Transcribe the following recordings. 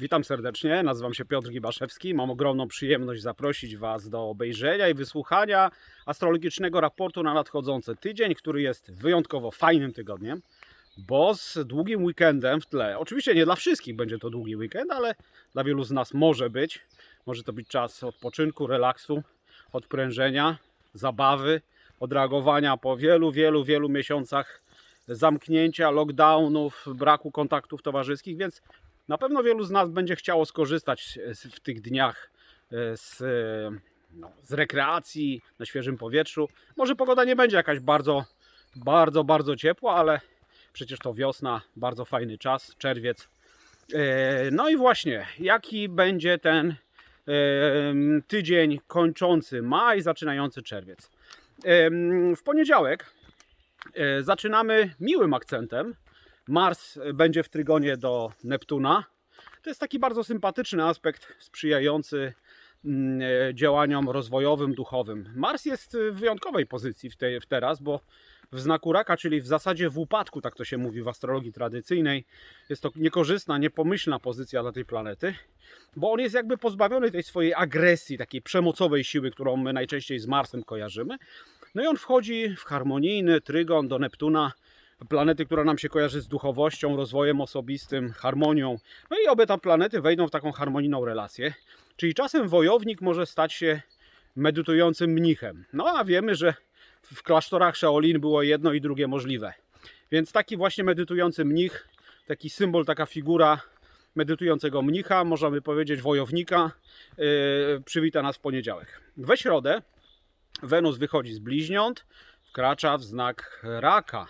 Witam serdecznie, nazywam się Piotr Gibaszewski. Mam ogromną przyjemność zaprosić Was do obejrzenia i wysłuchania astrologicznego raportu na nadchodzący tydzień, który jest wyjątkowo fajnym tygodniem, bo z długim weekendem w tle. Oczywiście nie dla wszystkich będzie to długi weekend, ale dla wielu z nas może być. Może to być czas odpoczynku, relaksu, odprężenia, zabawy, odreagowania po wielu, wielu, wielu miesiącach zamknięcia, lockdownów, braku kontaktów towarzyskich, więc na pewno wielu z nas będzie chciało skorzystać w tych dniach e, z, e, no, z rekreacji na świeżym powietrzu. Może pogoda nie będzie jakaś bardzo, bardzo, bardzo ciepła, ale przecież to wiosna, bardzo fajny czas, czerwiec. E, No i właśnie, jaki będzie ten tydzień kończący maj, zaczynający czerwiec? W poniedziałek zaczynamy miłym akcentem. Mars będzie w trygonie do Neptuna. To jest taki bardzo sympatyczny aspekt sprzyjający mm, e, działaniom rozwojowym, duchowym. Mars jest w wyjątkowej pozycji w, tej, w teraz, bo w znaku raka, czyli w zasadzie w upadku, tak to się mówi w astrologii tradycyjnej, jest to niekorzystna, niepomyślna pozycja dla tej planety, bo on jest jakby pozbawiony tej swojej agresji, takiej przemocowej siły, którą my najczęściej z Marsem kojarzymy. No i on wchodzi w harmonijny trygon do Neptuna, planety, która nam się kojarzy z duchowością, rozwojem osobistym, harmonią. No i obie te planety wejdą w taką harmonijną relację. Czyli czasem wojownik może stać się medytującym mnichem. No a wiemy, że w klasztorach Shaolin było jedno i drugie możliwe. Więc taki właśnie medytujący mnich, taki symbol, taka figura medytującego mnicha, możemy powiedzieć wojownika, yy, przywita nas w poniedziałek. We środę Wenus wychodzi z bliźniąt, wkracza w znak raka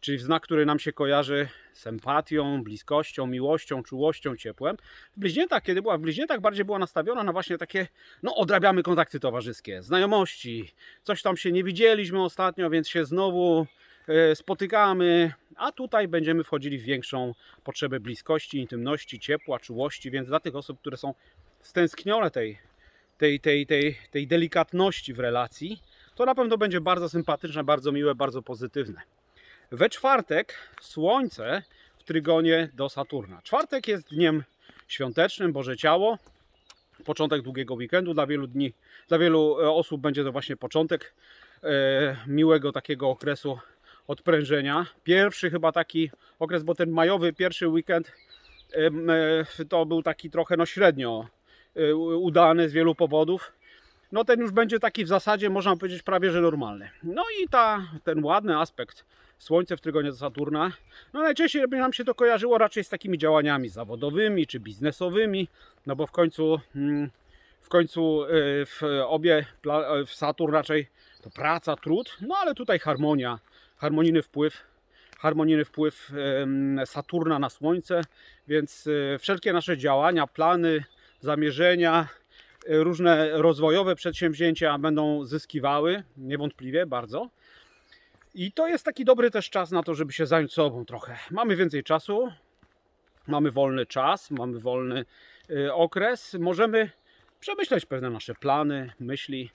czyli w znak, który nam się kojarzy z empatią, bliskością, miłością, czułością, ciepłem. W bliźniętach, kiedy była w bliźniętach, bardziej była nastawiona na właśnie takie, no odrabiamy kontakty towarzyskie, znajomości, coś tam się nie widzieliśmy ostatnio, więc się znowu e, spotykamy, a tutaj będziemy wchodzili w większą potrzebę bliskości, intymności, ciepła, czułości, więc dla tych osób, które są stęsknione tej, tej, tej, tej, tej delikatności w relacji, to na pewno będzie bardzo sympatyczne, bardzo miłe, bardzo pozytywne. We czwartek Słońce w trygonie do Saturna. Czwartek jest dniem świątecznym, Boże Ciało. Początek długiego weekendu. Dla wielu dni, dla wielu e, osób będzie to właśnie początek e, miłego takiego okresu odprężenia. Pierwszy chyba taki okres, bo ten majowy pierwszy weekend e, to był taki trochę no średnio e, udany z wielu powodów no ten już będzie taki w zasadzie, można powiedzieć, prawie że normalny. No i ta, ten ładny aspekt Słońce w trygonie do Saturna, no najczęściej by nam się to kojarzyło raczej z takimi działaniami zawodowymi czy biznesowymi, no bo w końcu, mm, w końcu y, w obie, pla- w Saturn raczej to praca, trud, no ale tutaj harmonia, harmonijny wpływ, harmonijny wpływ Saturna na Słońce, więc y, wszelkie nasze działania, plany, zamierzenia, różne rozwojowe przedsięwzięcia będą zyskiwały, niewątpliwie bardzo. I to jest taki dobry też czas na to, żeby się zająć sobą trochę. Mamy więcej czasu, mamy wolny czas, mamy wolny y, okres, możemy przemyśleć pewne nasze plany, myśli,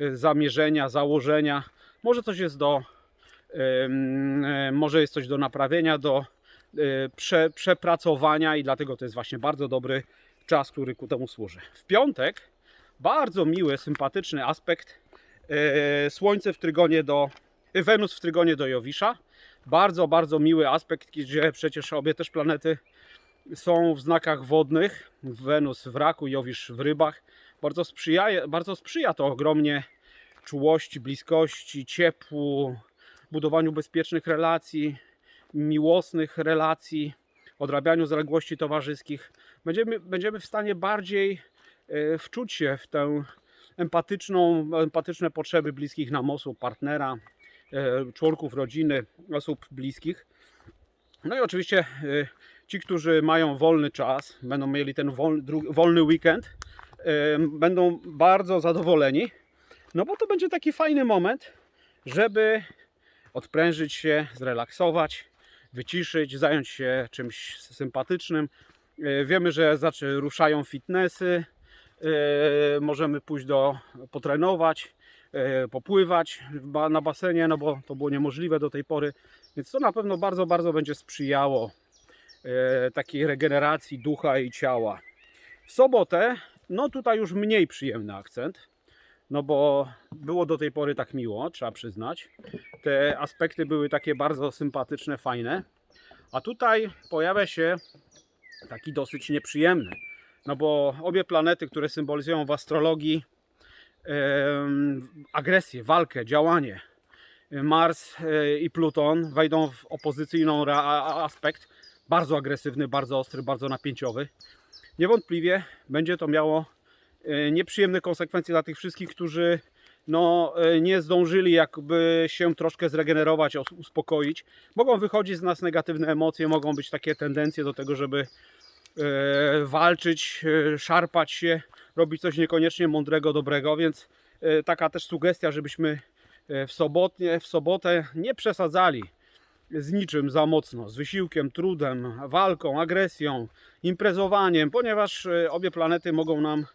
y, zamierzenia, założenia. Może coś jest do, y, może jest coś do naprawienia, do prze, przepracowania i dlatego to jest właśnie bardzo dobry czas, który ku temu służy. W piątek bardzo miły, sympatyczny aspekt. Słońce w trygonie do. Wenus w trygonie do Jowisza. Bardzo, bardzo miły aspekt, gdzie przecież obie też planety są w znakach wodnych. Wenus w raku, Jowisz w rybach. Bardzo sprzyja, bardzo sprzyja to ogromnie czułości, bliskości, ciepłu, budowaniu bezpiecznych relacji, miłosnych relacji, odrabianiu zaległości towarzyskich. Będziemy, będziemy w stanie bardziej e, wczuć się w tę empatyczną, empatyczne potrzeby bliskich nam osób, partnera, członków rodziny, osób bliskich. No i oczywiście e, ci, którzy mają wolny czas, będą mieli ten wolny, weekend, e, będą bardzo zadowoleni, no bo to będzie taki fajny moment, żeby odprężyć się, zrelaksować, wyciszyć, zająć się czymś sympatycznym. E, Wiemy, że ruszają fitnessy, e, możemy pójść do, potrenować, e, popływać w ba- na basenie, no bo to było niemożliwe do tej pory, więc to na pewno bardzo, bardzo będzie sprzyjało e, takiej regeneracji ducha i ciała. W sobotę, no tutaj już mniej przyjemny akcent, no bo było do tej pory tak miło, trzeba przyznać. Te aspekty były takie bardzo sympatyczne, fajne. A tutaj pojawia się taki dosyć nieprzyjemny. No bo obie planety, które symbolizują w astrologii agresję, walkę, działanie, Mars e, i Pluton wejdą w opozycyjną aspekt, bardzo agresywny, bardzo ostry, bardzo napięciowy. Niewątpliwie będzie to miało e, nieprzyjemne konsekwencje dla tych wszystkich, którzy no, e, nie zdążyli jakby się troszkę zregenerować, uspokoić. Mogą wychodzić z nas negatywne emocje, mogą być takie tendencje do tego, żeby walczyć, szarpać się, robić coś niekoniecznie mądrego, dobrego, więc e, taka też sugestia, żebyśmy e, w, sobotnie, w sobotę nie przesadzali z niczym za mocno, z wysiłkiem, trudem, walką, agresją, imprezowaniem, ponieważ e, obie planety mogą nam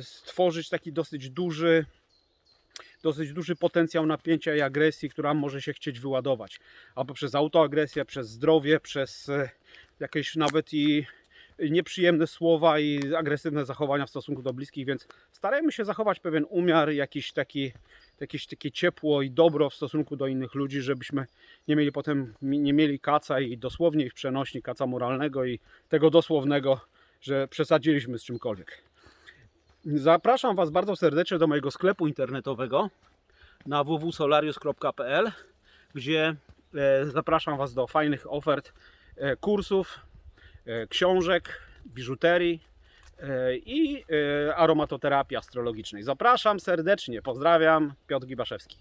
stworzyć taki dosyć duży, dosyć duży potencjał napięcia i agresji, która może się chcieć wyładować. Albo przez autoagresję, przez zdrowie, przez jakieś nawet i nieprzyjemne słowa i agresywne zachowania w stosunku do bliskich, więc starajmy się zachować pewien umiar, jakiś taki, jakieś takie ciepło i dobro w stosunku do innych ludzi, żebyśmy nie mieli potem nie mieli kaca i dosłownie i w przenośni kaca moralnego i tego dosłownego, że przesadziliśmy z czymkolwiek. Zapraszam Was bardzo serdecznie do mojego sklepu internetowego na www.solarius.pl, gdzie e, zapraszam Was do fajnych ofert e, kursów, książek, biżuterii e, i e, aromatoterapii astrologicznej. Zapraszam serdecznie, pozdrawiam, Piotr Gibaszewski.